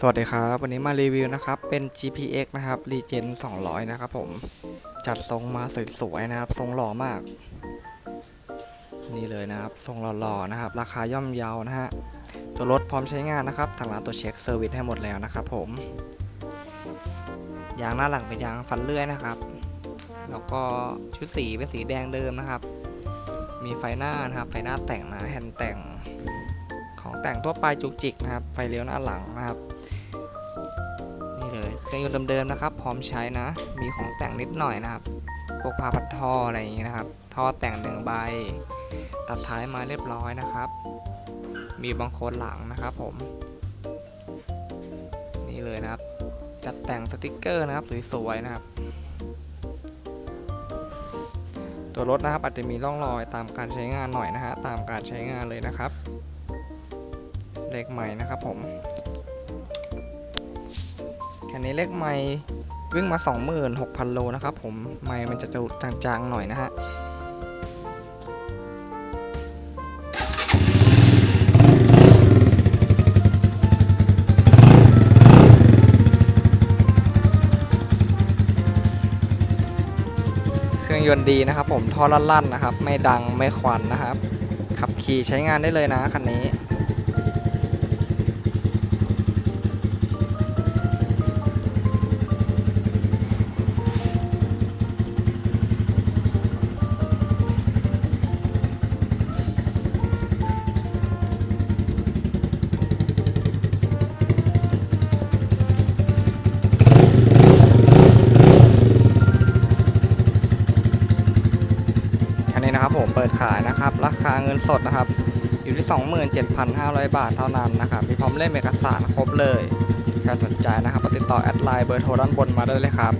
สวัสดีครับ วันนี้มารีวิวนะครับ เป็น GPX นะครับ Regen 200 นะครับผม จัดทรงมาสวยๆนะครับ ทรงหล่อมาก นี่เลยนะครับ ทรงหล่อๆนะครับ ราคาย่อมเยานะฮะ ตัวรถพร้อมใช้งานนะครับ ทางร้านตัวเช็คเซอร์วิสให้หมดแล้วนะครับผม ยางหน้าหลังเป็นยางฟันเลื่อยนะครับ แล้วก็ชุดสีเป็นสีแดงเดิมนะครับ มีไฟหน้านะครับ ไฟหน้าแต่งนะ แฮนด์แต่ง ของแต่งทั่วไปจุกจิกนะครับ ไฟเลี้ยวหน้าหลังนะครับนี่เลยเครื่องยนต์เดิมๆนะครับ พร้อมใช้นะ มีของแต่งนิดหน่อยนะครับพวกพาพัดท่ออะไรอย่างงี้นะครับท่อแต่งหนึ่งใบ ตัดท้ายมาเรียบร้อยนะครับ มีบางโคนหลังนะครับผม นี่เลยนะครับ จัดแต่งสติกเกอร์นะครับสวยๆนะครับตัวรถนะครับอาจจะมีร่องรอยตามการใช้งานหน่อยนะฮะตามการใช้งานเลยนะครับ เลขใหม่นะครับผมคันนี้เลขไม่วิ่งมา 26,000 โลนะครับผมไม่มันจะจะจางๆหน่อยนะฮะเครื่องยนต์ดีนะครับผมท่อลั่นๆนะครับ ไม่ดังไม่ควันนะครับ ขับขี่ใช้งานได้เลยนะคันนี้ นะครับผมเปิดขายนะครับ ราคาเงินสดนะครับ อยู่ที่ 27,500 บาทเท่านั้นนะครับ มีพร้อมเล่มเอกสารครบเลยใครสนใจนะครับก็ติดต่อแอดไลน์เบอร์โทรด้านบนมาได้เลยครับ